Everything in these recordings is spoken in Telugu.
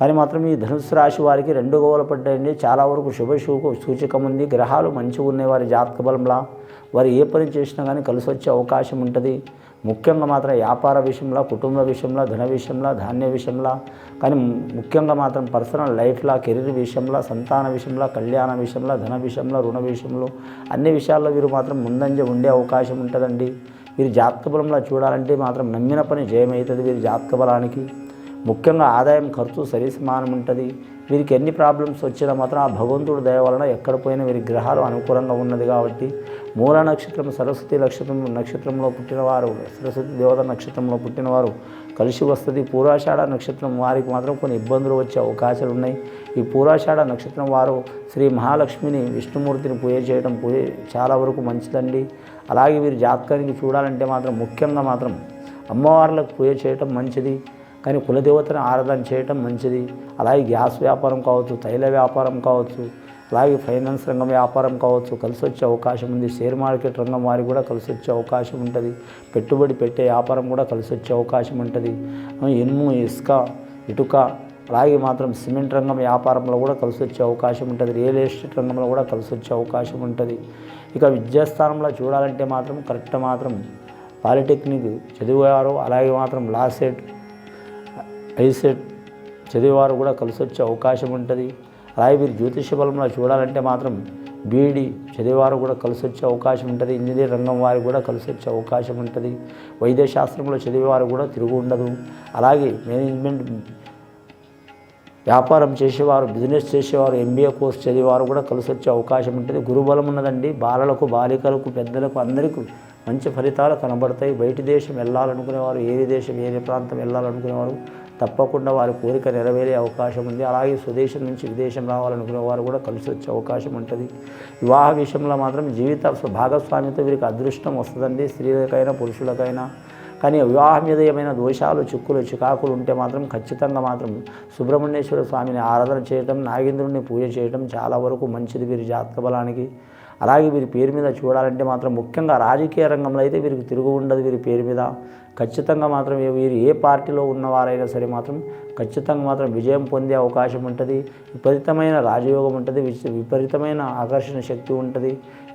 కానీ మాత్రం ఈ ధనుసు రాశి వారికి రెండు గోవలు పడ్డాయండి. చాలా వరకు శుభ సూచకం ఉంది. గ్రహాలు మంచిగా ఉన్నాయి. వారి జాతక బలంలా వారు ఏ పని చేసినా కానీ కలిసి వచ్చే అవకాశం ఉంటుంది. ముఖ్యంగా మాత్రం వ్యాపార విషయంలో కుటుంబ విషయంలో ధన విషయంలో ధాన్య విషయంలో కానీ ముఖ్యంగా మాత్రం పర్సనల్ లైఫ్లో కెరీర్ విషయంలో సంతాన విషయంలో కళ్యాణ విషయంలో ధన విషయంలో రుణ విషయంలో అన్ని విషయాల్లో వీరు మాత్రం ముందంజ ఉండే అవకాశం ఉంటుందండి. వీరి జాతక బలంలో చూడాలంటే మాత్రం నమ్మిన పని జయమవుతుంది. వీరి జాతక బలానికి ముఖ్యంగా ఆదాయం ఖర్చు సరి సమానం ఉంటుంది. వీరికి ఎన్ని ప్రాబ్లమ్స్ వచ్చినా మాత్రం ఆ భగవంతుడు దయ వలన ఎక్కడ పోయినా వీరి గ్రహాలు అనుకూలంగా ఉన్నది కాబట్టి మూల నక్షత్రం సరస్వతి నక్షత్రం నక్షత్రంలో పుట్టినవారు సరస్వతి దేవత నక్షత్రంలో పుట్టినవారు కలిసి వస్తుంది. పూరాషాఢ నక్షత్రం వారికి మాత్రం కొన్ని ఇబ్బందులు వచ్చే అవకాశాలు ఉన్నాయి. ఈ పూరాషాఢ నక్షత్రం వారు శ్రీ మహాలక్ష్మిని విష్ణుమూర్తిని పూజ చేయడం పూజ చాలా వరకు మంచిదండి. అలాగే వీరి జాతకానికి చూడాలంటే మాత్రం ముఖ్యంగా మాత్రం అమ్మవార్లకు పూజ చేయటం మంచిది. కానీ కులదేవతను ఆరాధన చేయటం మంచిది. అలాగే గ్యాస్ వ్యాపారం కావచ్చు తైల వ్యాపారం కావచ్చు అలాగే ఫైనాన్స్ రంగం వ్యాపారం కావచ్చు కలిసి వచ్చే అవకాశం ఉంది. షేర్ మార్కెట్ రంగం వారికి కూడా కలిసి వచ్చే అవకాశం ఉంటుంది. పెట్టుబడి పెట్టే వ్యాపారం కూడా కలిసి వచ్చే అవకాశం ఉంటుంది. ఇనుము ఇసుక ఇటుక అలాగే మాత్రం సిమెంట్ రంగం వ్యాపారంలో కూడా కలిసి వచ్చే అవకాశం ఉంటుంది. రియల్ ఎస్టేట్ రంగంలో కూడా కలిసి వచ్చే అవకాశం ఉంటుంది. ఇక విద్యాస్థానంలో చూడాలంటే మాత్రం కరెక్ట్ మాత్రం పాలిటెక్నిక్ చదివారు అలాగే మాత్రం లాసెట్ ఐసెట్ చదివేవారు కూడా కలిసి వచ్చే అవకాశం ఉంటుంది. అలాగే వీరు జ్యోతిష బలంలో చూడాలంటే మాత్రం బీఈడి చదివేవారు కూడా కలిసి వచ్చే అవకాశం ఉంటుంది. ఇంజనీర్ రంగం వారికి కూడా కలిసి వచ్చే అవకాశం ఉంటుంది. వైద్య శాస్త్రంలో చదివేవారు కూడా తిరుగు ఉండదు. అలాగే మేనేజ్మెంట్ వ్యాపారం చేసేవారు బిజినెస్ చేసేవారు ఎంబీఏ కోర్స్ చదివేవారు కూడా కలిసి వచ్చే అవకాశం ఉంటుంది. గురుబలం ఉన్నదండి. బాలలకు బాలికలకు పెద్దలకు అందరికీ మంచి ఫలితాలు కనబడతాయి. బయటి దేశం వెళ్ళాలనుకునేవారు ఏ దేశం ఏ ప్రాంతం వెళ్ళాలనుకునేవారు తప్పకుండా వారి కోరిక నెరవేరే అవకాశం ఉంది. అలాగే స్వదేశం నుంచి విదేశం రావాలనుకునే వారు కూడా కలిసి వచ్చే అవకాశం ఉంటుంది. వివాహ విషయంలో మాత్రం జీవిత భాగస్వామితో వీరికి అదృష్టం వస్తుందండి. స్త్రీలకైనా పురుషులకైనా. కానీ వివాహం మీద ఏమైనా దోషాలు చిక్కులు చికాకులు ఉంటే మాత్రం ఖచ్చితంగా మాత్రం సుబ్రహ్మణ్యేశ్వర స్వామిని ఆరాధన చేయటం నాగేంద్రుడిని పూజ చేయటం చాలా వరకు మంచిది వీరి జాతక బలానికి. అలాగే వీరి పేరు మీద చూడాలంటే మాత్రం ముఖ్యంగా రాజకీయ రంగంలో అయితే వీరికి తిరుగు ఉండదు వీరి పేరు మీద. ఖచ్చితంగా మాత్రం వీరు ఏ పార్టీలో ఉన్నవారైనా సరే మాత్రం ఖచ్చితంగా మాత్రం విజయం పొందే అవకాశం ఉంటుంది. విపరీతమైన రాజయోగం ఉంటుంది. విపరీతమైన ఆకర్షణ శక్తి ఉంటుంది.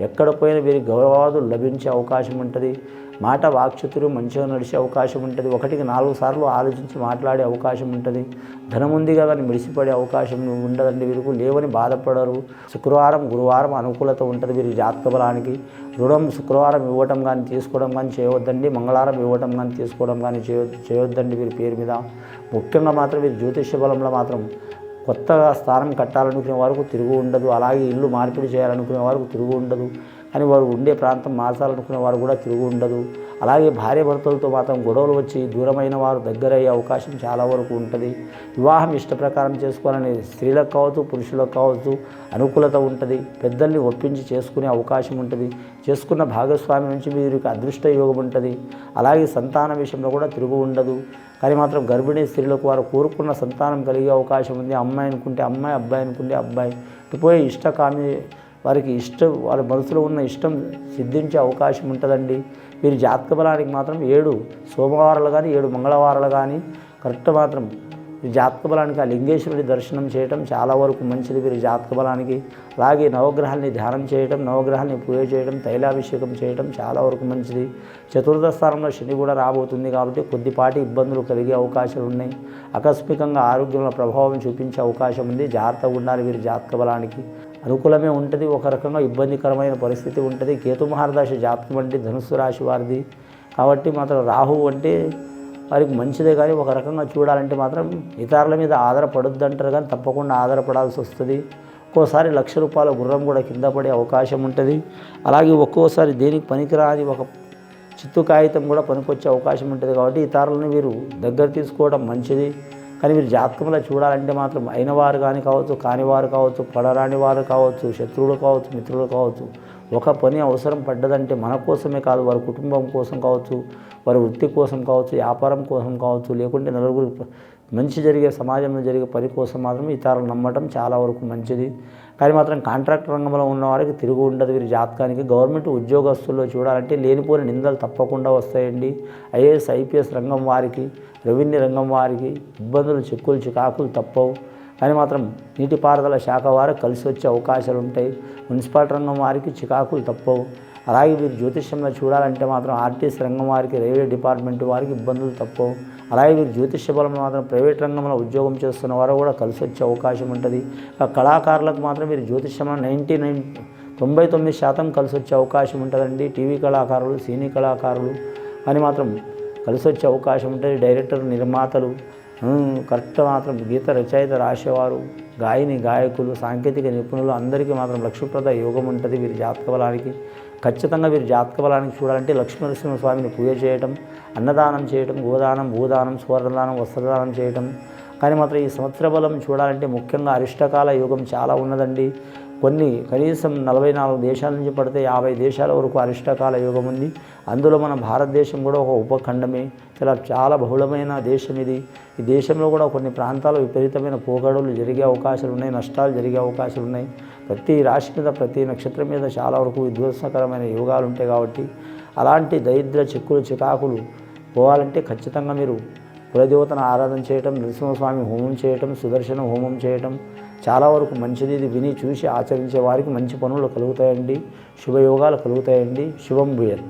ఎక్కడ పోయినా వీరికి గౌరవాదులు లభించే అవకాశం ఉంటుంది. మాట వాక్చుతురు మంచిగా నడిచే అవకాశం ఉంటుంది. ఒకటికి నాలుగు సార్లు ఆలోచించి మాట్లాడే అవకాశం ఉంటుంది. ధనం ఉంది కదా అని మిడిసిపడే అవకాశం ఉండదండి వీరికి. లేవని బాధపడరు. శుక్రవారం గురువారం అనుకూలత ఉంటుంది వీరి జాతక బలానికి. రుణం శుక్రవారం ఇవ్వటం కానీ తీసుకోవడం కానీ చేయవద్దండి మంగళవారం ఇవ్వటం కానీ తీసుకోవడం కానీ చేయొద్దు చేయొద్దండి వీరి పేరు మీద. ముఖ్యంగా మాత్రం వీరి జ్యోతిష్య బలంలో మాత్రం కొత్తగా స్థానం కట్టాలనుకునే వరకు తిరుగు ఉండదు. అలాగే ఇల్లు మార్పిడి చేయాలనుకునే వారికి తిరుగు ఉండదు. కానీ వారు ఉండే ప్రాంతం మార్చాలనుకునే వారు కూడా తిరుగు ఉండదు. అలాగే భార్య భర్తలతో మాత్రం గొడవలు వచ్చి దూరమైన వారు దగ్గరయ్యే అవకాశం చాలా వరకు ఉంటుంది. వివాహం ఇష్ట ప్రకారం చేసుకోవాలని స్త్రీలకు కావచ్చు పురుషులకు కావచ్చు అనుకూలత ఉంటుంది. పెద్దల్ని ఒప్పించి చేసుకునే అవకాశం ఉంటుంది. చేసుకున్న భాగస్వామి నుంచి వీరికి అదృష్ట యోగం ఉంటుంది. అలాగే సంతాన విషయంలో కూడా తిరుగు ఉండదు. కానీ మాత్రం గర్భిణీ స్త్రీలకు వారు కోరుకున్న సంతానం కలిగే అవకాశం ఉంది. అమ్మాయి అనుకుంటే అమ్మాయి అబ్బాయి అనుకుంటే అబ్బాయి. ఇటుపోయే ఇష్టకామి వారికి ఇష్టం వారి మనసులో ఉన్న ఇష్టం సిద్ధించే అవకాశం ఉంటుందండి. వీరి జాతక బలానికి మాత్రం ఏడు సోమవారాలు కానీ ఏడు మంగళవారాలు కానీ కరెక్ట్ మాత్రం జాతక బలానికి ఆ లింగేశ్వరుడి దర్శనం చేయటం చాలా వరకు మంచిది. వీరి జాతక బలానికి అలాగే నవగ్రహాల్ని ధ్యానం చేయటం నవగ్రహాల్ని పూజ చేయడం తైలాభిషేకం చేయడం చాలా వరకు మంచిది. చతుర్థ స్థానంలో శని కూడా రాబోతుంది కాబట్టి కొద్దిపాటి ఇబ్బందులు కలిగే అవకాశాలు ఉన్నాయి. ఆకస్మికంగా ఆరోగ్యంలో ప్రభావం చూపించే అవకాశం ఉంది. జాగ్రత్తగా ఉండాలి వీరి జాతక బలానికి అనుకూలమే ఉంటుంది ఒక రకంగా ఇబ్బందికరమైన పరిస్థితి ఉంటుంది. కేతు మహారదశ జాతకం అంటే ధనుస్సు రాశి వారిది. కాబట్టి మాత్రం రాహు అంటే వారికి మంచిదే కానీ ఒక రకంగా చూడాలంటే మాత్రం ఇతరుల మీద ఆధారపడొద్దు అంటారు కానీ తప్పకుండా ఆధారపడాల్సి వస్తుంది. ఒక్కోసారి లక్ష రూపాయల గుర్రం కూడా కింద పడే అవకాశం ఉంటుంది. అలాగే ఒక్కోసారి దేనికి పనికిరాని ఒక చిత్తు కాగితం కూడా పనికొచ్చే అవకాశం ఉంటుంది. కాబట్టి ఇతరులను వీరు దగ్గర తీసుకోవడం మంచిది. కానీ మీరు జాతకంలో చూడాలంటే మాత్రం అయినవారు కానీ కావచ్చు కానివారు కావచ్చు పడరాని వారు కావచ్చు శత్రువులు కావచ్చు మిత్రులు కావచ్చు ఒక పని అవసరం పడ్డదంటే మన కోసమే కాదు వారి కుటుంబం కోసం కావచ్చు వారి వృత్తి కోసం కావచ్చు వ్యాపారం కోసం కావచ్చు లేకుంటే నలుగురు మంచి జరిగే సమాజంలో జరిగే పని కోసం మాత్రం ఇతరులు నమ్మటం చాలా వరకు మంచిది. కానీ మాత్రం కాంట్రాక్ట్ రంగంలో ఉన్న వారికి తిరుగు ఉండదు. వీరి జాతకానికి గవర్నమెంట్ ఉద్యోగస్తుల్లో చూడాలంటే లేనిపోని నిందలు తప్పకుండా వస్తాయండి. ఐఏఎస్ ఐపీఎస్ రంగం వారికి రెవెన్యూ రంగం వారికి ఇబ్బందులు చిక్కులు చికాకులు తప్పవు. కానీ మాత్రం నీటిపారుదల శాఖ వారు కలిసి వచ్చే అవకాశాలు ఉంటాయి. మున్సిపాలిటీ రంగం వారికి చికాకులు తప్పవు. అలాగే మీరు జ్యోతిష్యంలో చూడాలంటే మాత్రం ఆర్టీసీ రంగం వారికి రైల్వే డిపార్ట్మెంట్ వారికి ఇబ్బందులు తక్కువ అలాగే మీరు జ్యోతిష్య బలం మాత్రం ప్రైవేట్ రంగంలో ఉద్యోగం చేస్తున్న వారు కూడా కలిసి వచ్చే అవకాశం ఉంటుంది. కళాకారులకు మాత్రం మీరు జ్యోతిష్యంలో నైంటీ నైన్ తొంభై తొమ్మిది శాతం కలిసి వచ్చే అవకాశం ఉంటుందండి. టీవీ కళాకారులు సినీ కళాకారులు అని మాత్రం కలిసి వచ్చే అవకాశం ఉంటుంది. డైరెక్టర్ నిర్మాతలు కరెక్ట్ మాత్రం గీత రచయిత రాసేవారు గాయని గాయకులు సాంకేతిక నిపుణులు అందరికీ మాత్రం లక్ష్మీప్రద యోగం ఉంటుంది వీరి జాతక బలానికి. ఖచ్చితంగా వీరి జాతక బలానికి చూడాలంటే లక్ష్మీనరసింహస్వామిని పూజ చేయటం అన్నదానం చేయటం గోదానం భూదానం సువర్ణదానం వస్త్రదానం చేయటం. కానీ మాత్రం ఈ సంవత్సర బలం చూడాలంటే ముఖ్యంగా అరిష్టకాల యోగం చాలా ఉన్నదండి. కొన్ని కనీసం నలభై నాలుగు దేశాల నుంచి పడితే యాభై దేశాల వరకు అరిష్టకాల యోగం ఉంది. అందులో మన భారతదేశం కూడా ఒక ఉపఖండమే. చాలా చాలా బహుళమైన దేశం ఇది. ఈ దేశంలో కూడా కొన్ని ప్రాంతాల విపరీతమైన పోగడలు జరిగే అవకాశాలు ఉన్నాయి. నష్టాలు జరిగే అవకాశాలు ఉన్నాయి. ప్రతి రాశి మీద ప్రతి నక్షత్రం మీద చాలా వరకు విధ్వంసకరమైన యోగాలు ఉంటాయి కాబట్టి అలాంటి దరిద్ర చిక్కులు చికాకులు పోవాలంటే ఖచ్చితంగా మీరు కులదేవతను ఆరాధన చేయటం నరసింహస్వామి హోమం చేయటం సుదర్శన హోమం చేయటం చాలా వరకు మంచిది. ఇది విని చూసి ఆచరించే వారికి మంచి పనులు కలుగుతాయండి. శుభయోగాలు కలుగుతాయండి. శుభం భూయత్.